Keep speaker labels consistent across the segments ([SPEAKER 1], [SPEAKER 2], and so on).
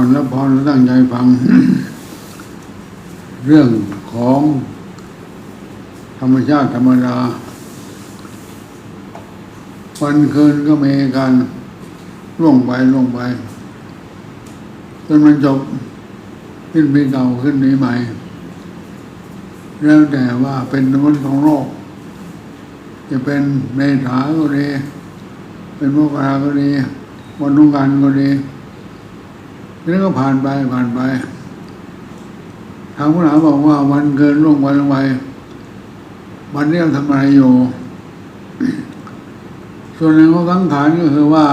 [SPEAKER 1] ก่อนรับพรตั้งใจฟัง เรื่องของธรรมชาติธรรมดา วันคืนก็มีการล่วงไปล่วงไปจนมันจบขึ้นปีเก่าขึ้นปีใหม่ แล้วแต่ว่าเป็นวันของโลก จะเป็นเมษาก็ดี เป็นมกราก็ดี วันนุ่งการก็ดี นี่ก็ผ่านไปผ่านไป ทางผู้หลาบอกว่าวันเกินล่วงวันลงไปวันนี้เราทำอะไรอยู่ ส่วนหนึ่งของสังขารก็คือว่า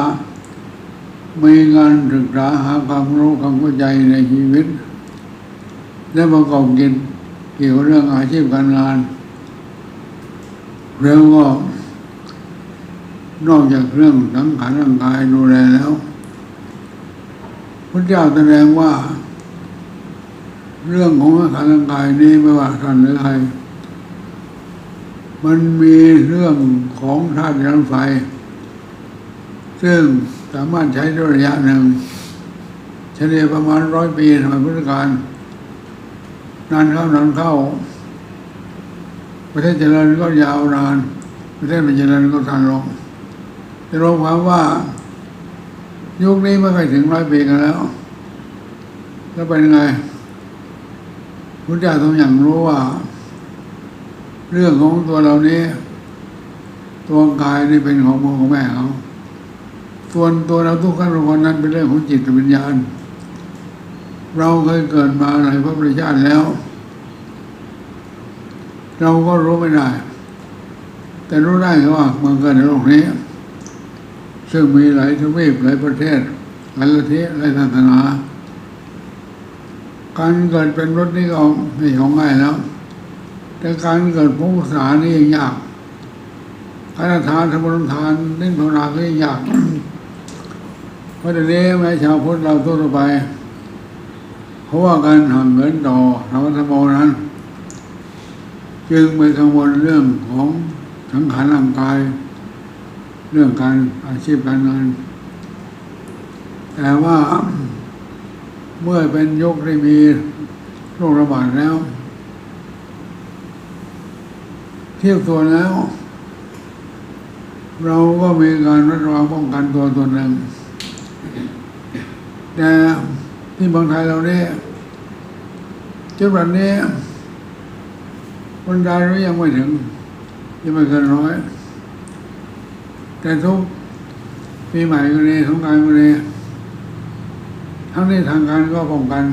[SPEAKER 1] มีงานศึกษาหาความรู้ความเข้าใจในชีวิต และประกอบกิจเกี่ยวกับเรื่องอาชีพการงาน แล้วก็นอกจากเรื่องสังขารร่างกายดูแลแล้ว พระเจ้าแสดงว่า เรื่องของสังขารร่างกายนี้ไม่ว่าท่านหรือใครมันมีเรื่องของธาตุน้ำไฟ ซึ่งสามารถใช้ระยะหนึ่งเฉลี่ยประมาณร้อยปีสมัยพุทธกาลนานเข้านานเข้า ประเทศเจริญก็ยาวนาน ประเทศไม่เจริญก็สั้นลงจะรวมความว่า ยุคนี้ไม่ไปถึงร้อยปีกันแล้ว แล้วเป็นไงพุทธเจ้าทรงอย่างรู้ว่า เรื่องของตัวเรานี้ ตัวกายนี่เป็นของพ่อของแม่เขาส่วนตัวเราทุกขั้นทุกคนนั้นเป็นเรื่องของจิตวิญญาณ เราเคยเกิดมาหลายพระพุทธชาติแล้ว เราก็รู้ไม่ได้ แต่รู้ได้ว่าเมื่อเกิดในโลกนี้ ซึ่งมีหลายทวีปหลายประเทศหลายลัทธิหลายศาสนา การเกิดเป็นรถนี่ก็ไม่ของง่ายแล้ว แต่การเกิดพุทธศาสนานี่ยังยากการทานธรรมรทานนิ่งภาวนาก็ยังยากเพราะเดี๋ยวนี้แม้ชาวพุทธเราทั่วไป เพราะว่าการห่างเหินต่อธรรมธรรมนั้น จึงไปกังวลเรื่องของสังขารร่างกาย เรื่องการอาชีพการงาน แต่ว่าเมื่อเป็นยุคที่มีโรคระบาดแล้ว เที่ยบตัวแล้ว เราก็มีการรักษาป้องกันตัวตัวหนึ่งแต่ที่เมืองไทยเราเนี่ยจุดวันนี้คนได้รู้ยังไม่ถึงยังไม่เกินร้อย แต่ทุกปีใหม่ก็ดีสงการก็ดีทั้งนี้ทางการก็ป้องกัน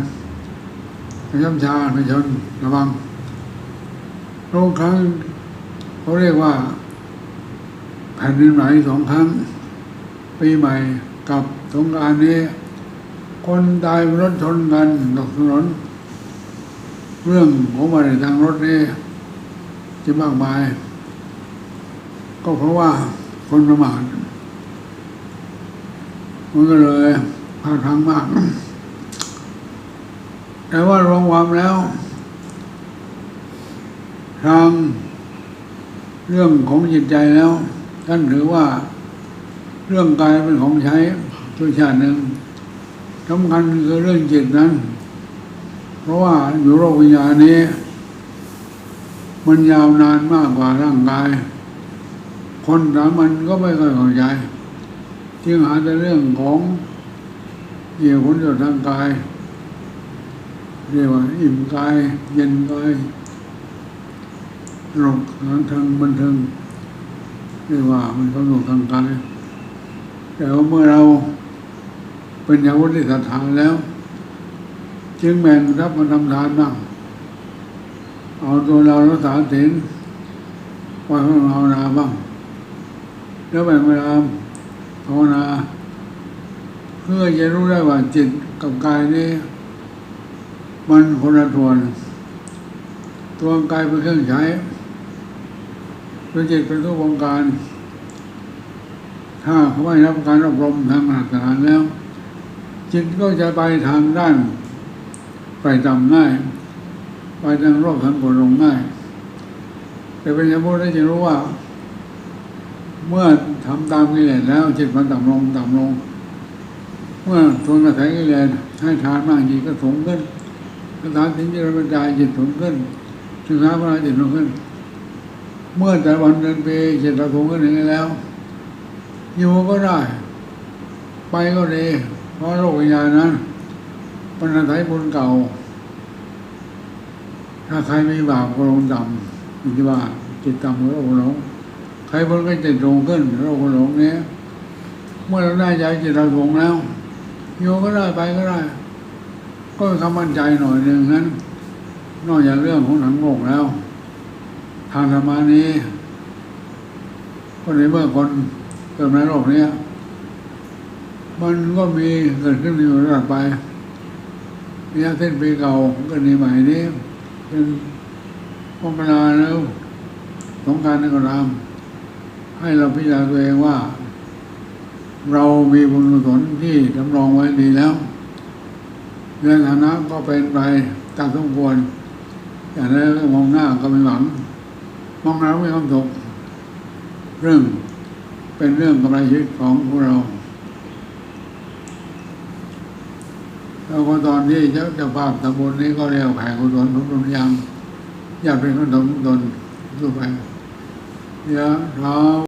[SPEAKER 1] พยำชาพยชนระวังโรคครั้งเขาเรียกว่าแผ่นดินไหวสองครั้ง ปีใหม่กับสงการนี้ คนตายรถชนกันตกถนน เรื่องของมาในทางรถนี่จะมากมาย ก็เพราะว่า คนประมาทมันก็เลยพาทางมาก แต่ว่ารวมความแล้ว ทางเรื่องของจิตใจแล้ว ท่านถือว่าเรื่องกายเป็นของใช้ช่วชาติหนึ่งสำคัญคือเรื่องจิตนั้น เพราะว่าอยู่โลกวิญญาณนี้ มันยาวนานมากกว่าร่างกาย คนสามัญก็ไม่ค่อยเข้าใจจึงหาแต่เรื่องของเกี่ยวผลประโยชน์ทางกาย เรียกว่าอิ่มกาย เย็นกายโรคทางบันเทิงเรียกว่ามันเขาอยู่ทางกายแต่ว่าเมื่อเราเป็นยาวุฒิศรัทธาแล้ว จึงแบ่งรับมาทำทานบ้างเอาตัวเรารักษาศีลไว้ให้ภานาบ้าง แล้วแบ่งเวลาภาวนา เพื่อจะรู้ได้ว่าจิตกับกายนี้ มันคนละส่วน ตัวกายเป็นเครื่องใช้ตัวจิตเป็นตัววงการ ถ้าเขาไม่รับการอบรมทางศาสนาแล้ว จิตก็จะไปทางด้าน ไปต่ำง่าย ไปทางโรคทางปวดลงง่าย แต่เป็นยาพุทธจะรู้ว่า เมื่อทำตามกิเลสแล้วจิตมันต่ำลงต่ำลง เมื่อทนกระแสกิเลสให้ทานมากจิตก็สูงขึ้นสถานถึงจะบรรดาจิตสูงขึ้นศึกษาพระจิตสูงขึ้น เมื่อแต่วันเดือนปีจิตเราสูงขึ้นอย่างนี้แล้ว อยู่ก็ได้ ไปก็ดีเพราะโลกวิญญาณนั้นมันอาศัยบุญเก่า ถ้าใครไมีบาปก็ลงต่ำอย่างที่ว่าจิตต่ำก็ลง ใครบุญก็จิตลงขึ้นโลกหลงเนี้ยเมื่อเราได้ใจจิตเราสงแล้วอยู่ก็ได้ไปก็ได้ ก็มีคำมั่นใจหน่อยหนึ่งนั้น นอกจากเรื่องของหนังโลกแล้ว ทางธรรมานี้ก็ในเมื่อคนเกิดในโลกนี้มันก็มีเกิดขึ้นอยู่ระดับไปมีเส้นปีเก่าก็ในใหม่นี้ เป็นป้องกันแล้วสงกรารในกราม ให้เราพิจารณาตัวเองว่า เรามีบุญกุศลที่จำลองไว้ดีแล้วเรื่องฐานะก็เป็นไปตามสมควรอย่างนั้นมองหน้าก็ไม่หวัง มองหน้าไม่ความสุขเรื่องเป็นเรื่องกำไรชีวิตของพวกเราแล้วก็ตอนที่เจ้าเจ้าภาพตำบลนี้ก็เรียกแผ่กุศลทุกตนยังอยากเป็นขนมตนทั่วไปเดี๋ยวเรา